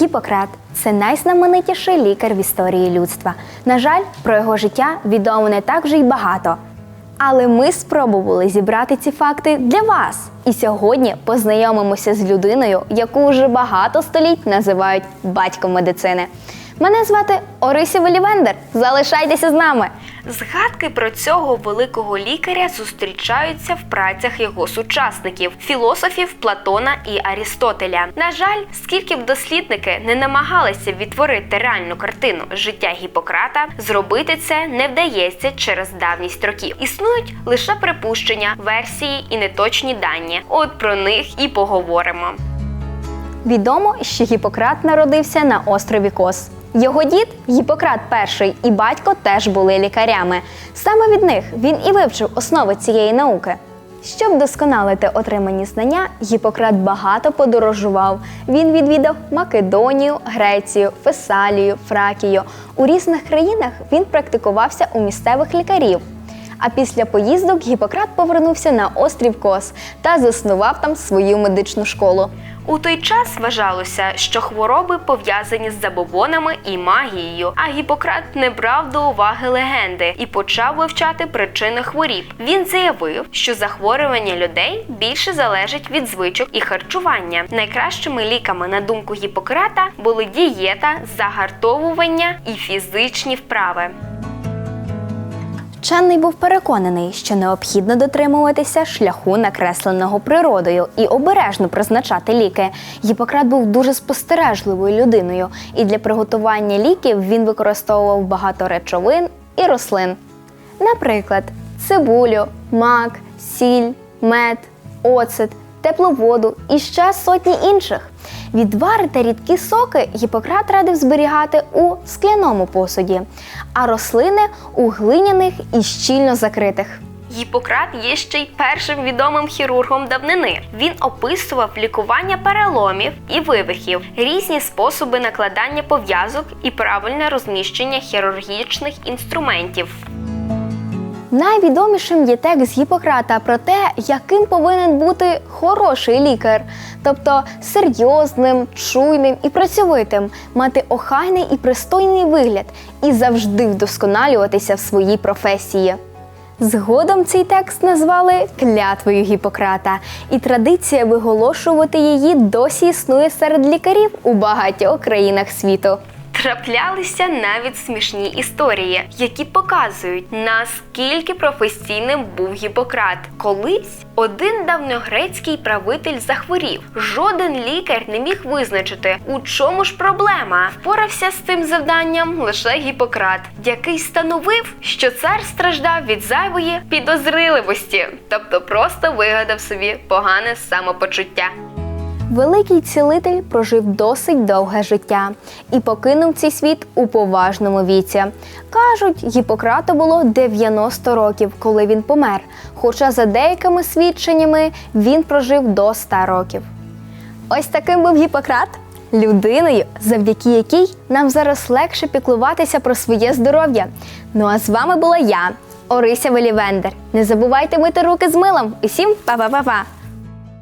Гіппократ це найзнаменитіший лікар в історії людства. На жаль, про його життя відомо не так вже й багато. Але ми спробували зібрати ці факти для вас. І сьогодні познайомимося з людиною, яку вже багато століть називають батьком медицини. Мене звати Орися Велівендер. Залишайтеся з нами. Згадки про цього великого лікаря зустрічаються в працях його сучасників філософів Платона і Арістотеля. На жаль, скільки б дослідники не намагалися відтворити реальну картину життя Гіппократа, зробити це не вдається через давність років. Існують лише припущення, версії і неточні дані. От про них і поговоримо. Відомо, що Гіппократ народився на острові Кос. Його дід Гіппократ І і батько теж були лікарями. Саме від них він і вивчив основи цієї науки. Щоб досконалити отримані знання, Гіппократ багато подорожував. Він відвідав Македонію, Грецію, Фесалію, Фракію. У різних країнах він практикувався у місцевих лікарів. А після поїздок Гіппократ повернувся на острів Кос та заснував там свою медичну школу. У той час вважалося, що хвороби пов'язані з забобонами і магією, а Гіппократ не брав до уваги легенди і почав вивчати причини хворіб. Він заявив, що захворювання людей більше залежить від звичок і харчування. Найкращими ліками, на думку Гіппократа, були дієта, загартовування і фізичні вправи. Вчений був переконаний, що необхідно дотримуватися шляху, накресленого природою, і обережно призначати ліки. Гіппократ був дуже спостережливою людиною, і для приготування ліків він використовував багато речовин і рослин. Наприклад, цибулю, мак, сіль, мед, оцет, теплу воду і ще сотні інших. Відвари та рідкі соки Гіппократ радив зберігати у скляному посуді, а рослини у глиняних і щільно закритих. Гіппократ є ще й першим відомим хірургом давнини. Він описував лікування переломів і вивихів, різні способи накладання пов'язок і правильне розміщення хірургічних інструментів. Найвідомішим є текст Гіппократа про те, яким повинен бути хороший лікар, тобто серйозним, чуйним і працьовитим, мати охайний і пристойний вигляд і завжди вдосконалюватися в своїй професії. Згодом цей текст назвали клятвою Гіппократа, і традиція виголошувати її досі існує серед лікарів у багатьох країнах світу. Траплялися навіть смішні історії, які показують, наскільки професійним був Гіппократ. Колись один давньогрецький правитель захворів. Жоден лікар не міг визначити, у чому ж проблема. Впорався з цим завданням лише Гіппократ, який становив, що цар страждав від зайвої підозріливості, тобто просто вигадав собі погане самопочуття. Великий цілитель прожив досить довге життя і покинув цей світ у поважному віці. Кажуть, Гіппократу було 90 років, коли він помер. Хоча за деякими свідченнями він прожив до 100 років. Ось таким був Гіппократ, людиною, завдяки якій нам зараз легше піклуватися про своє здоров'я. Ну а з вами була я, Орися Велівендер. Не забувайте мити руки з милом. Усім па-па-па-па!